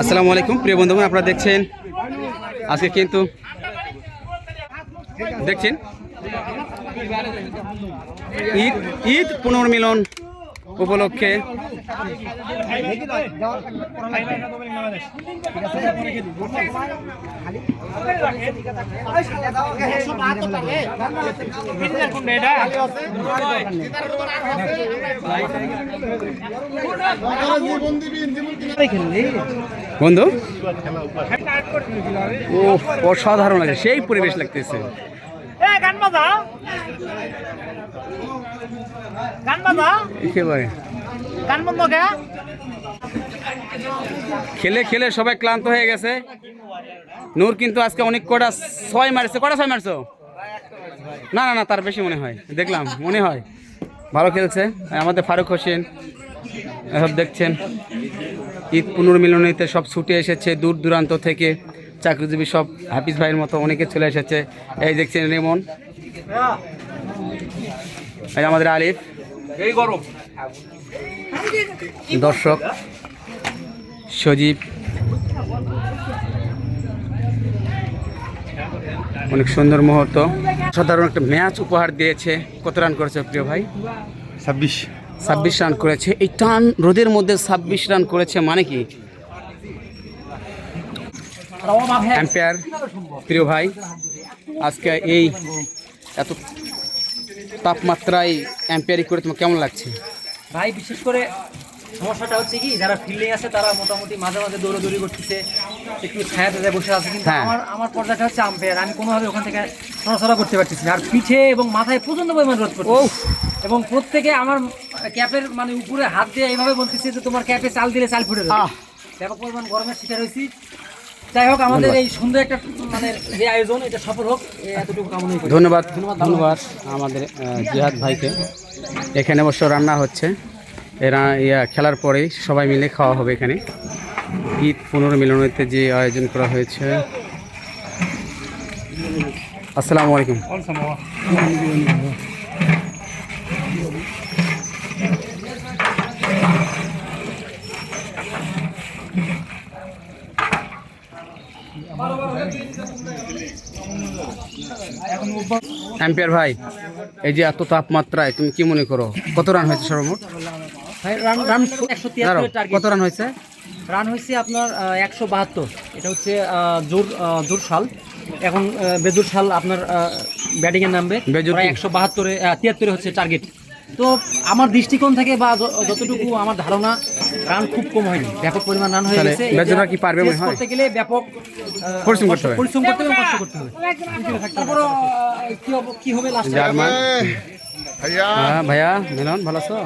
আসসালামু আলাইকুম প্রিয় বন্ধুগণ আপনারা দেখছেন? আজকে কিন্তু দেখছেন? ঈদ ঈদ পুনর্মিলন উপলক্ষে। বন্ধু? ও অসাধারণ লাগে সেই পরিবেশ লাগতেছে। বাজা? গান বাজা? একেবারে গান বন্ধ কে? খেলে খেলে সবাই ক্লান্ত হয়ে গেছে। নূর কিন্তু আজকে অনেক কটা ছয় মারছে। কটা ছয় মারছো? না না না তার বেশি মনে হয়। দেখলাম মনে হয়। ভালো খেলছে। আমাদের ফারুক হোসেন এসব দেখছেন। ঈদ পুনর্মিলনীতে সব ছুটে এসেছে দূর দূরান্ত থেকে। চাকরিজীবী সব হাফিজ ভাইয়ের মতো অনেকে চলে এসেছে। এই দেখছেন রেমন। এই আমাদের আলিফ। এই গরম। দর্শক সজীব। অনেক সুন্দর মুহূর্ত। সাধারণ একটা ম্যাচ উপহার দিয়েছে। কত রান করেছে প্রিয় ভাই? ছাব্বিশ। ছাব্বিশ রান করেছে। এই টান রোদের মধ্যে ছাব্বিশ রান করেছে মানে কি? অ্যাম্পায়ার প্রিয় ভাই আজকে এই এত তাপমাত্রায় অ্যাম্পায়ারি করে তোমার কেমন লাগছে? ভাই বিশেষ করে সমস্যাটা হচ্ছে কি যারা ফিল্ডে আছে তারা মোটামুটি মাঝে মাঝে দৌড়াদৌড়ি করতেছে একটু ছায়াতে যায় বসে আছে। কিন্তু হ্যাঁ। আমার আমার পর্যায়টা হচ্ছে আম্পায়ার আমি কোনোভাবে ওখান থেকে নড়াচড়া করতে পারতেছি না। আর পিঠে এবং মাথায় প্রচণ্ড পরিমাণ রোদ পড়ছে এবং প্রত্যেকে আমার ক্যাপের মানে উপরে হাত দিয়ে এইভাবে বলতেছে যে তোমার ক্যাপে চাল দিলে চাল ফুটে যাবে। ব্যাপক পরিমাণ গরমের শিকার হয়েছি। যাই হোক আমাদের এই সুন্দর একটা মানে যে আয়োজন এটা সফল হোক এতটুকু কামনাই করি। ধন্যবাদ ধন্যবাদ আমাদের জিহাদ ভাইকে। এখানে অবশ্য রান্না হচ্ছে। এরা ইয়া খেলার পরেই সবাই মিলে খাওয়া হবে এখানে। ঈদ পুনর্মিলনীতে যে আয়োজন করা হয়েছে। আসসালামু আলাইকুম। অ্যাম্পিয়ার ভাই এই যে এত তাপমাত্রায় তুমি কি মনে করো? কত রান হয়েছে সর্বমোট? কত রান হয়েছে? রান হয়েছে আপনার একশো বাহাত্তর। এটা হচ্ছে জোর জোর সাল। এখন বেজুর সাল আপনার ব্যাটিংয়ে নামবে। একশো বাহাত্তরে তিয়াত্তরে হচ্ছে টার্গেট তো আমার দৃষ্টিকোণ থেকে বা যতটুকু আমার ধারণা রান খুব কম হয়নি ব্যাপক পরিমাণ রান হয়ে গেছে। বেজুরা কি পারবে মনে হয়? করতে গেলে ব্যাপক পরিশ্রম করতে হবে। পরিশ্রম করতে হবে কষ্ট করতে হবে। তারপর কি হবে কি হবে লাস্টে জার্মান ভাইয়া। হ্যাঁ ভাইয়া মিলন ভালো আছো?